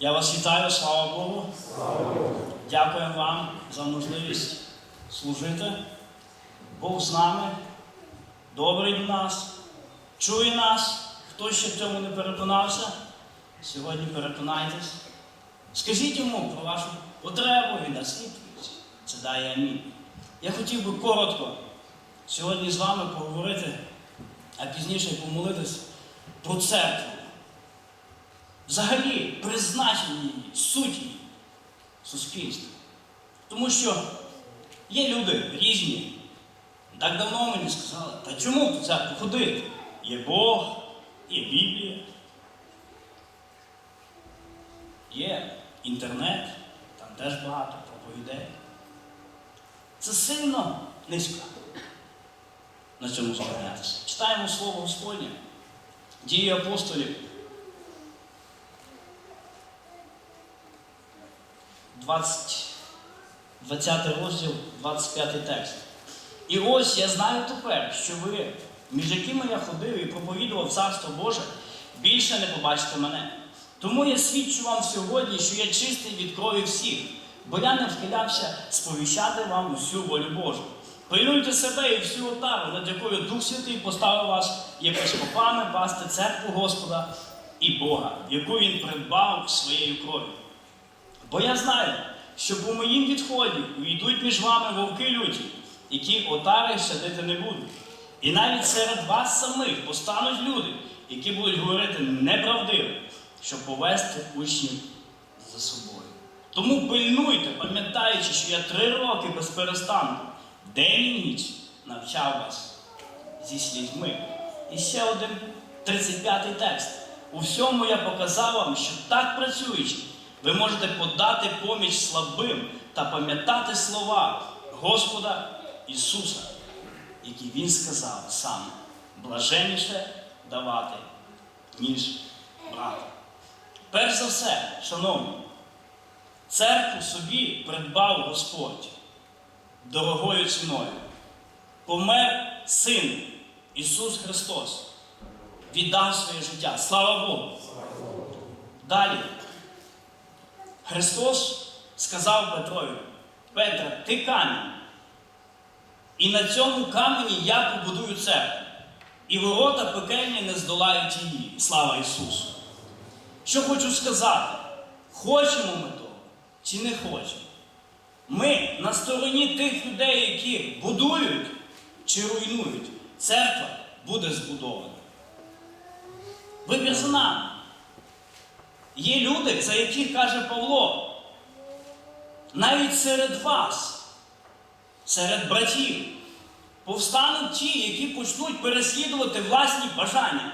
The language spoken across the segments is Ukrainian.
Я вас вітаю, слава Богу. Дякую вам за можливість служити. Бог з нами, добрий до нас, чує нас. Хто ще в цьому не переконався, сьогодні переконайтесь. Скажіть йому про вашу потребу, він дасть. Це дає амінь. Я хотів би коротко сьогодні з вами поговорити, а пізніше помолитись про церкву. Взагалі, суть її суспільства. Тому що є люди різні. Так давно мені сказали, та чому в церкву ходити? Є Бог, є Біблія, є інтернет, там теж багато проповідей. Це сильно низько на цьому зупинятися. Читаємо Слово Господнє, дії апостолів. 20, 20 розділ, 25 текст. І ось я знаю тепер, що ви, між якими я ходив і проповідував Царство Боже, більше не побачите мене. Тому я свідчу вам сьогодні, що я чистий від крові всіх, бо я не вхилявся сповіщати вам усю волю Божу. Пильнуйте себе і всю отару, над якою Дух Святий поставив вас єпископами пасти церкву Господа і Бога, яку він придбав своєю кров'ю. Бо я знаю, що по моїм відході увійдуть між вами вовки люті, які отари щадити не будуть. І навіть серед вас самих постануть люди, які будуть говорити неправдиво, щоб повести учнів за собою. Тому пильнуйте, пам'ятаючи, що я три роки без перестанку, день і ніч навчав вас зі слідьми. І ще один 35-й текст. У всьому я показав вам, що так працюючи, ви можете подати поміч слабим та пам'ятати слова Господа Ісуса, які Він сказав сам, блаженніше давати, ніж брати. Перш за все, шановні, церкву собі придбав Господь дорогою ціною. Помер Син Ісус Христос, віддав своє життя. Слава Богу! Далі. Христос сказав Петрові, Петре, ти камінь. І на цьому камені я побудую церкву. І ворота пекельні не здолають її. Слава Ісусу! Що хочу сказати, хочемо ми того чи не хочемо? Ми на стороні тих людей, які будують чи руйнують, церква буде збудована. Вибір за нами. Є люди, за яких каже Павло, навіть серед вас, серед братів, повстануть ті, які почнуть переслідувати власні бажання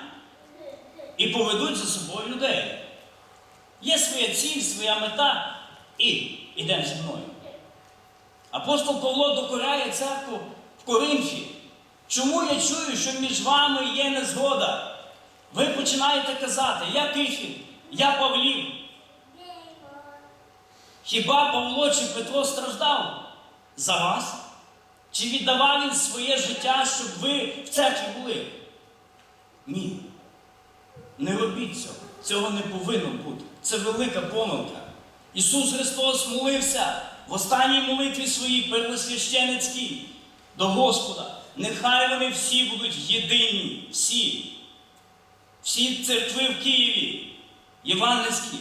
і поведуть за собою людей. Є своя ціль, своя мета, і йдемо зі мною. Апостол Павло докоряє церкву в Коринфі. Чому я чую, що між вами є незгода? Ви починаєте казати, я Кифін, я Павлів. Хіба Павло чи Петро страждав за вас? Чи віддавав він своє життя, щоб ви в церкві були? Ні. Не робіть цього. Цього не повинно бути. Це велика помилка. Ісус Христос молився в останній молитві своїй первосвященицькій до Господа. Нехай вони всі будуть єдині, всі. Всі церкви в Києві, євангельські,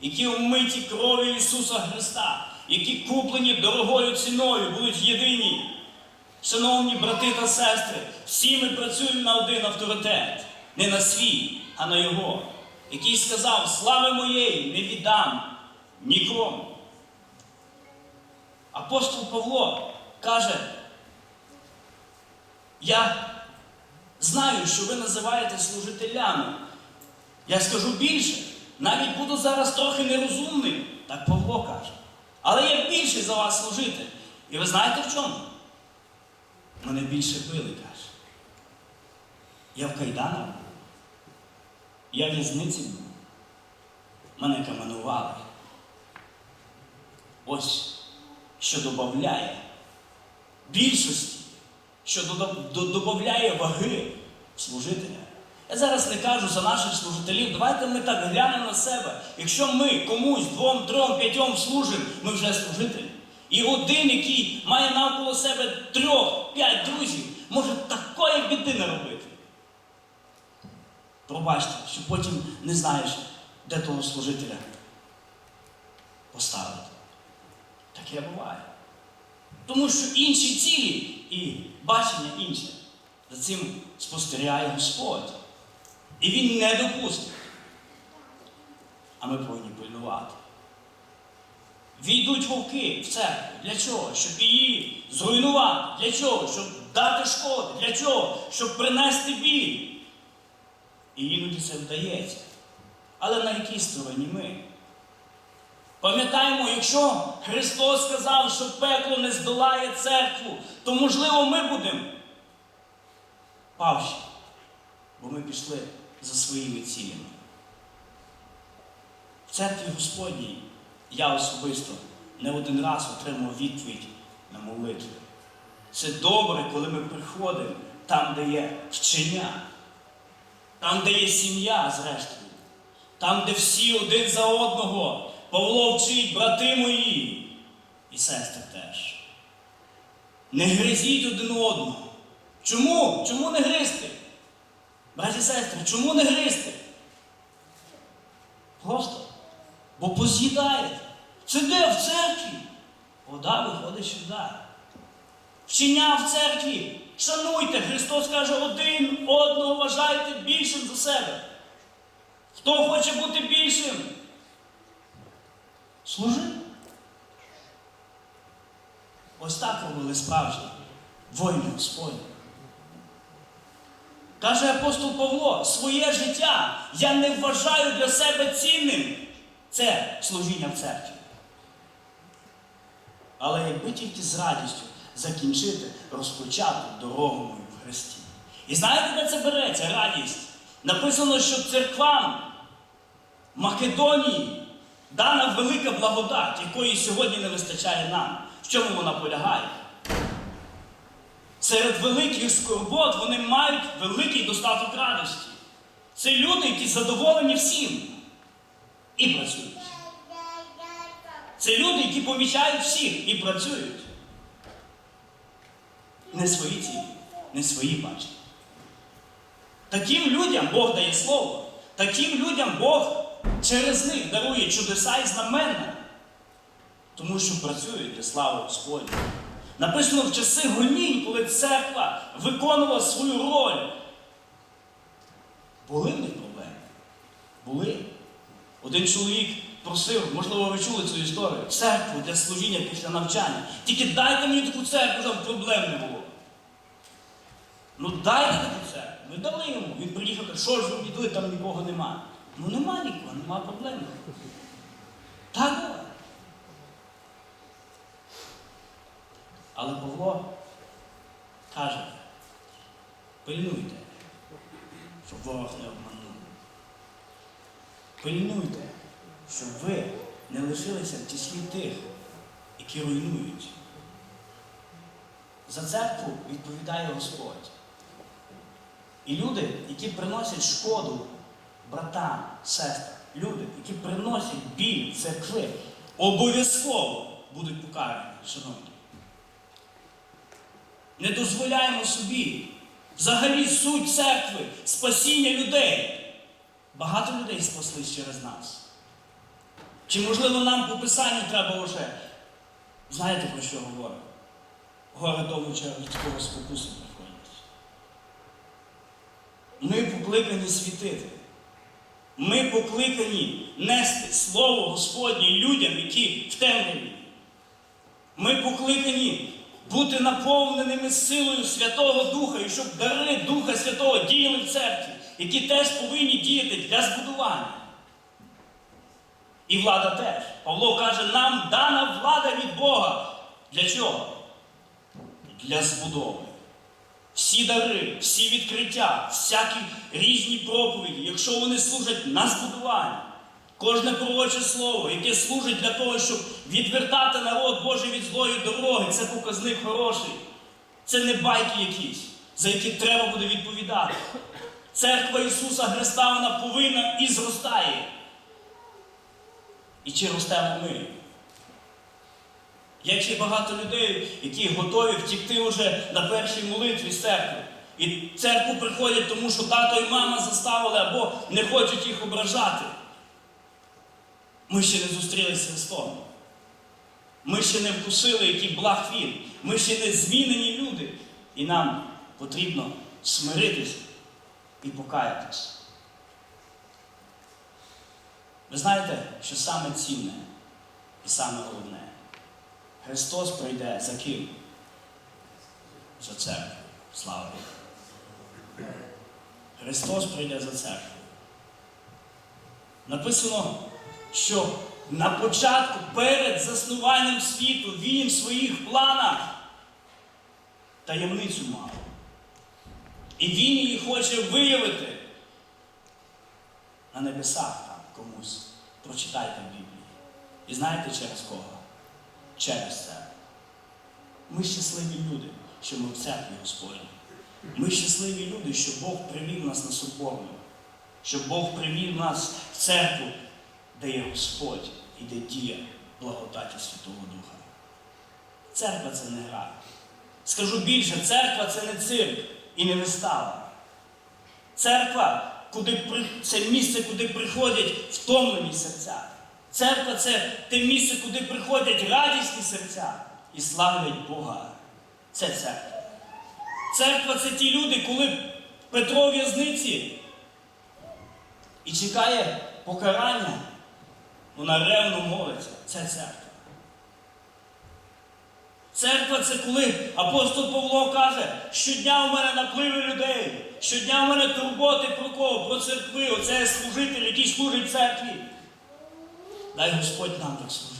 які омиті кров'ю Ісуса Христа, які куплені дорогою ціною, будуть єдині. Шановні брати та сестри, всі ми працюємо на один авторитет, не на свій, а на Його, який сказав: слави моєї не віддам нікому. Апостол Павло каже, я знаю, що ви називаєте служителями. Я скажу більше, навіть буду зараз трохи нерозумним, так Павло каже. Але я більше за вас служити. І ви знаєте в чому? Мене більше били, каже. Я в кайданах. Я в в'язниці був. Мене каменували. Ось що додає більшості, що додає ваги служителя. Я зараз не кажу за наших служителів. Давайте ми так глянемо на себе. Якщо ми комусь двом, трьом, п'ятьом служимо, ми вже служителі. І один, який має навколо себе трьох, п'ять друзів, може такої біди не робити. Пробачте, що потім не знаєш, де того служителя поставити. Таке буває. Тому що інші цілі і бачення інше. За цим спостерігає Господь. І Він не допустить. А ми повинні пильнувати. Війдуть вовки в церкву. Для чого? Щоб її зруйнувати. Для чого? Щоб дати шкоди. Для чого? Щоб принести біль. І іноді це вдається. Але на якій стороні ми? Пам'ятаємо, якщо Христос сказав, що пекло не здолає церкву, то можливо ми будемо павші, бо ми пішли за своїми цілями. В церкві Господній я особисто не один раз отримав відповідь на молитву. Це добре, коли ми приходимо там, де є вчення, там, де є сім'я, зрештою, там, де всі один за одного. Павло вчить, брати мої, і сестри теж. Не гризіть один одного. Чому? Чому не гризти? Браті сестри, чому не гризти? Просто. Бо поз'їдаєте. Це де в церкві? Вода виходить сюди. Вчення в церкві. Шануйте. Христос каже, один одного вважайте більшим за себе. Хто хоче бути більшим? Служи. Ось так робили справжні воїни Господні. Каже апостол Павло, своє життя я не вважаю для себе цінним. Це служіння в церкві. Але якби тільки з радістю закінчити розпочату дорогу мою в Христі. І знаєте, де це береться радість? Написано, що церквам Македонії дана велика благодать, якої сьогодні не вистачає нам. В чому вона полягає? Серед великих скорбот вони мають великий достаток радості. Це люди, які задоволені всім і працюють. Це люди, які помічають всіх і працюють. Не свої цілі, не свої бачення. Таким людям Бог дає слово. Таким людям Бог через них дарує чудеса і знамена. Тому що працюють для слави Господня. Написано в часи гонінь, коли церква виконувала свою роль. Були в них проблеми? Були. Один чоловік просив, можливо, ви чули цю історію, церкву для служіння після навчання. Тільки дайте мені таку церкву, щоб проблем не було. Ну дайте таку церкву. Ми дали йому. Він приїхав, каже, що ж ви підли, там нікого нема. Ну нема нікого, нема проблем. Так буває. Але Павло каже, пильнуйте, щоб ворог не обманув. Пильнуйте, щоб ви не лишилися в числі тих, які руйнують. За церкву відповідає Господь. І люди, які приносять шкоду братам, сестрам, люди, які приносять біль церкви, обов'язково будуть покарані, шановні. Не дозволяємо собі взагалі суть церкви, спасіння людей. Багато людей спаслись через нас. Чи, можливо, нам по писанню треба вже, знаєте про що говорю? Горе тому через кого спокуси приходять. Ми покликані світити. Ми покликані нести Слово Господнє людям, які в темряві. Ми покликані бути наповненими силою Святого Духа, і щоб дари Духа Святого діяли в церкві, які теж повинні діяти для збудування. І влада теж. Павло каже, нам дана влада від Бога. Для чого? Для збудови. Всі дари, всі відкриття, всякі різні проповіді, якщо вони служать на збудування, кожне пророче слово, яке служить для того, щоб відвертати народ Божий від злої дороги, це показник хороший. Це не байки якісь, за які треба буде відповідати. Церква Ісуса Христа вона повинна і зростає. І чи ростемо ми? Як ще багато людей, які готові втікти вже на першій молитві з церкви. І в церкву приходять, тому що тато і мама заставили або не хочуть їх ображати. Ми ще не зустрілися з Христом. Ми ще не вкусили, який благ він. Ми ще не змінені люди. І нам потрібно смиритися і покаятись. Ви знаєте, що саме цінне і саме головне? Христос прийде за ким? За церкву. Слава Богу. Христос прийде за церкву. Написано, що на початку, перед заснуванням світу, він в своїх планах таємницю мав. І він її хоче виявити на небесах там комусь. Прочитайте в Біблії. І знаєте через кого? Через це. Ми щасливі люди, що ми в церкві Господні. Ми щасливі люди, що Бог привів нас на соборну, що Бог привів нас в церкву, де є Господь і де діє благодаті Святого Духа. Церква це не гра. Скажу більше, церква це не цирк і не вистава. Церква куди це місце, куди приходять втомлені серця. Церква це те місце, куди приходять радісні серця і славлять Бога. Це церква. Церква це ті люди, коли Петро в'язниці і чекає покарання, вона ревно молиться. Це церква. Церква це коли апостол Павло каже, щодня у мене напливи людей, щодня у мене турботи про кого? Про церкви. Оце служитель, який служить церкві. Дай Господь нам так служити.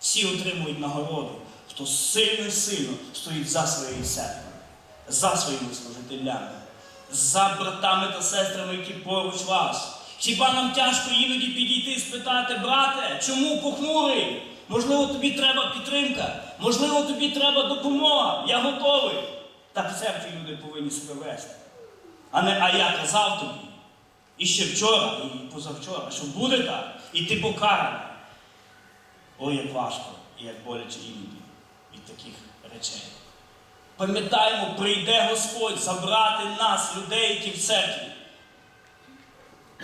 Всі отримують нагороду, хто сильно сильно стоїть за своєю церквою, за своїми служителями, за братами та сестрами, які поруч вас. Хіба нам тяжко іноді підійти і спитати, брате, чому похмурий? Можливо, тобі треба підтримка, можливо, тобі треба допомога. Я готовий. Так в церкві люди повинні себе вести. А не а я казав тобі. І ще вчора, і позавчора, що буде так, і ти покараний. Ой, як важко і як боляче іноді від таких речей. Пам'ятаємо, прийде Господь забрати нас, людей, які в церкві.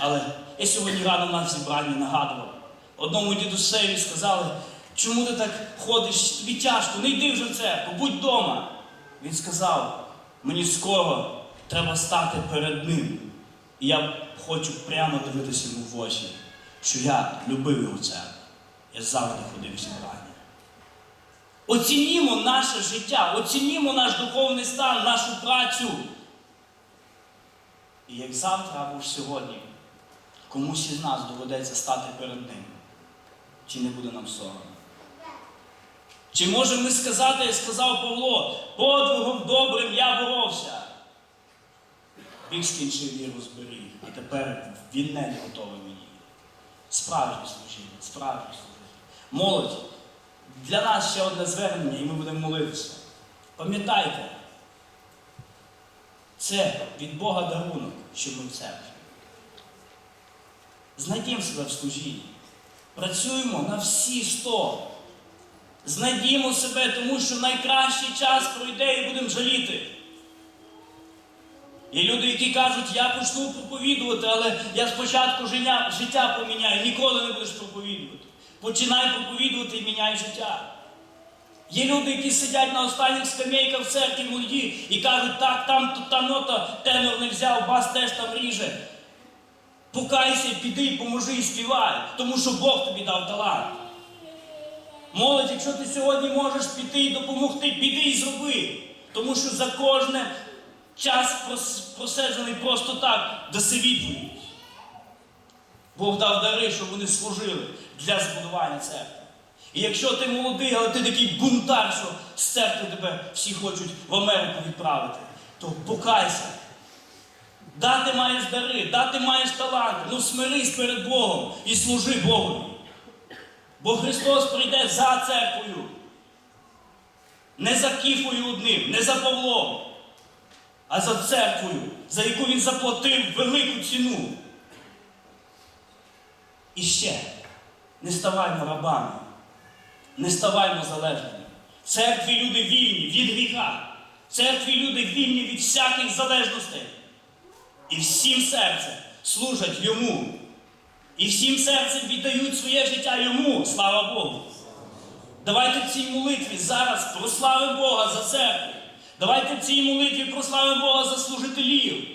Але я сьогодні рано на зібранні нагадував. Одному дідусеві сказали, чому ти так ходиш, тобі тяжко, не йди вже в церкву, будь вдома. Він сказав, мені скоро треба стати перед ним. І я хочу прямо дивитися йому в очі, що я любив його церкву. Я завжди ходив зібрання. Оцінімо наше життя, оцінімо наш духовний стан, нашу працю. І як завтра або ж сьогодні комусь із нас доведеться стати перед ним, чи не буде нам соромно? Чи можемо ми сказати, як сказав Павло, подвигом добрим я боровся? Він скінчив віру зберіг, а тепер він не готовий мені. Справжнє служіння, справжнє служіння. Молодь, для нас ще одне звернення, і ми будемо молитися. Пам'ятайте, це від Бога дарунок, що ми в церкві. Знайдімо себе в служінні. Працюємо на всі сто. Знайдімо себе, тому що найкращий час пройде і будемо жаліти. Є люди, які кажуть, я почну проповідувати, але я спочатку життя, життя поміняю, ніколи не будеш проповідувати. Починай проповідувати і міняй життя. Є люди, які сидять на останніх скамейках в церкві молоді і кажуть, так, там та нота тенор не взяв, бас теж там ріже. Покайся, піди, поможи і співай, тому що Бог тобі дав талант. Молодь, якщо ти сьогодні можеш піти і допомогти, піди і зроби. Тому що за кожне час прос- проседжений просто так даси відповідь. Бог дав дари, щоб вони служили для збудування церкви. І якщо ти молодий, але ти такий бунтар, що з церкви тебе всі хочуть в Америку відправити, то покайся. Да, ти маєш дари, да, ти маєш таланти, ну смирись перед Богом і служи Богові. Бо Христос прийде за церквою. Не за Кіфою одним, не за Павлом, а за церквою, за яку він заплатив велику ціну. І ще не ставаймо рабами, не ставаймо залежними. Церкві люди вільні від гріха. Церкві люди вільні від всяких залежностей. І всім серцем служать йому. І всім серцем віддають своє життя йому. Слава Богу! Давайте в цій молитві зараз прославимо Бога за церкву. Давайте в цій молитві прославимо Бога за служителів,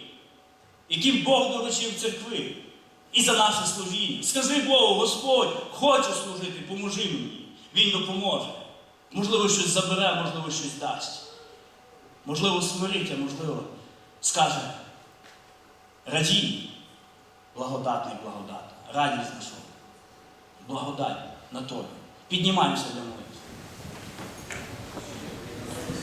яким Бог доручив церкви. І за наше служіння. Скажи Богу, Господь, хочу служити, поможи мені. Він допоможе. Можливо, щось забере, можливо, щось дасть. Можливо, смирить, а можливо, скаже. Радій, благодатний благодат, радість знайшов. Благодать на тобі. Піднімаємося для молитви.